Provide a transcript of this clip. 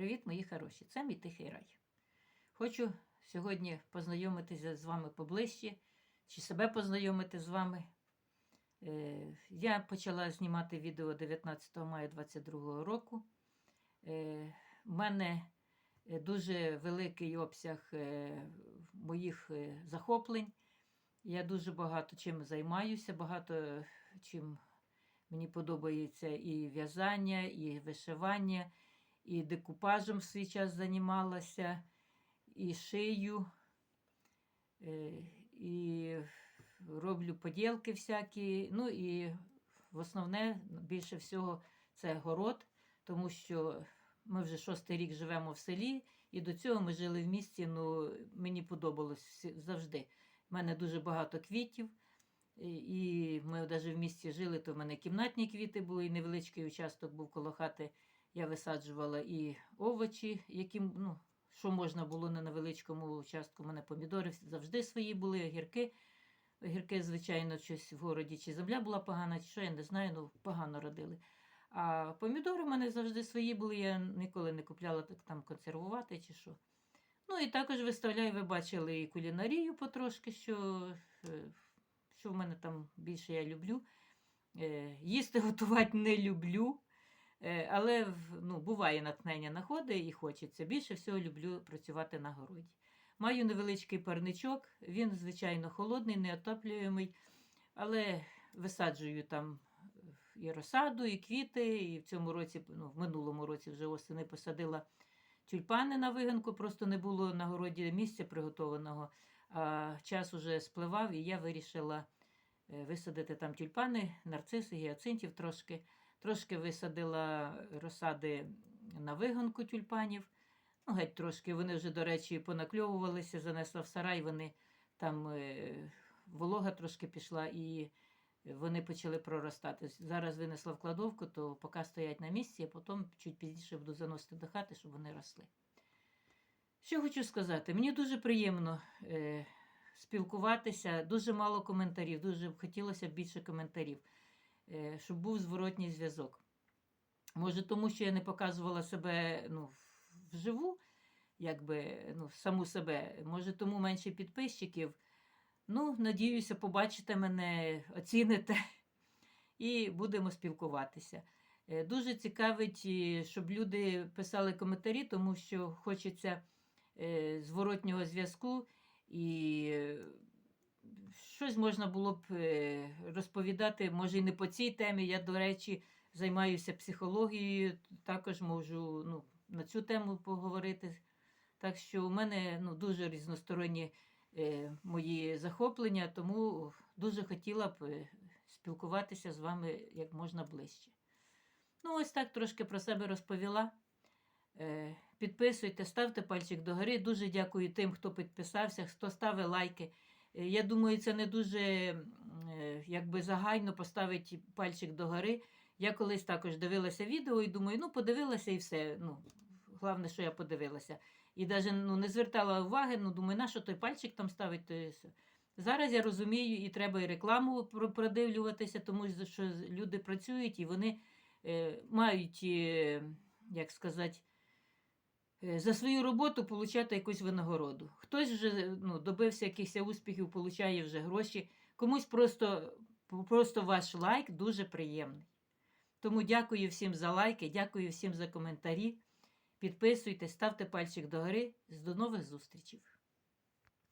Привіт, мої хороші! Це мій тихий рай. Хочу сьогодні познайомитися з вами поближче, чи себе познайомити з вами. Е, Я почала знімати відео 19 мая 2022 року. Е, У мене е, дуже великий обсяг е, моїх е, захоплень. Я дуже багато чим займаюся, багато чим мені подобається і в'язання, і вишивання, і декупажем в свій час займалася, і шию, і роблю поділки всякі. Ну і в основне, більше всього, це город, тому що ми вже шостий рік живемо в селі, і до цього ми жили в місті. Ну, мені подобалось завжди. У мене дуже багато квітів. І ми навіть в місті жили, то в мене кімнатні квіти були, і невеличкий участок був коло хати. Я висаджувала і овочі, які, ну, що можна було на невеличкому участку. У мене помідори завжди свої були, огірки. Огірки, звичайно, щось в городі, чи земля була погана, чи що, я не знаю, ну погано родили. А помідори в мене завжди свої були, я ніколи не купляла так там консервувати чи що. Ну і також виставляю, ви бачили і кулінарію потрошки, що, е, що в мене там більше я люблю. Е, Їсти готувати не люблю. Е, Але ну, буває натхнення на ходи і хочеться. Більше всього люблю працювати на городі. Маю невеличкий парничок, він, звичайно, холодний, неотоплюємий, але висаджую там е, і розсаду, і квіти. І в цьому році, ну, в минулому році вже осени посадила тюльпани на вигинку, просто не було на городі місця приготованого. А час уже спливав, і я вирішила е, висадити там тюльпани, нарциси, гіацинтів трошки. Трошки висадила розсади на вигонку тюльпанів. Ну, геть трошки. Вони вже, до речі, понакльовувалися, занесла в сарай, вони там е, волога трошки пішла і вони почали проростати. Зараз винесла в кладовку, то поки стоять на місці, а потім чуть пізніше буду заносити до хати, щоб вони росли. Що хочу сказати, мені дуже приємно е, спілкуватися, дуже мало коментарів, дуже хотілося б більше коментарів щоб був зворотній зв'язок. Може, тому що я не показувала себе ну, вживу, якби, ну, саму себе, може, тому менше підписчиків. Ну, надіюся, побачите мене, оціните і будемо спілкуватися. Е, Дуже цікавить, щоб люди писали коментарі, тому що хочеться е, зворотнього зв'язку і е, щось можна було б е, розповідати, може, і не по цій темі. Я, до речі, займаюся психологією, також можу ну, на цю тему поговорити. Так що у мене ну, дуже різносторонні е, мої захоплення, тому дуже хотіла б е, спілкуватися з вами як можна ближче. Ну, ось так трошки про себе розповіла. Е, Підписуйте, ставте пальчик догори. Дуже дякую тим, хто підписався, хто ставить лайки. Е, Я думаю, це не дуже е, якби загально поставити пальчик догори. Я колись також дивилася відео і думаю, ну подивилася і все. Ну, Головне, що я подивилася. І навіть ну, не звертала уваги, ну думаю, на що той пальчик там ставить, то все. Зараз я розумію, і треба і рекламу про- продивлюватися, тому що люди працюють і вони е, мають, е, як сказати, за свою роботу получати якусь винагороду. Хтось вже ну, добився якихось успіхів, отримує вже гроші. Комусь просто, просто ваш лайк дуже приємний. Тому дякую всім за лайки, дякую всім за коментарі. Підписуйтесь, ставте пальчик догори. До нових зустрічей!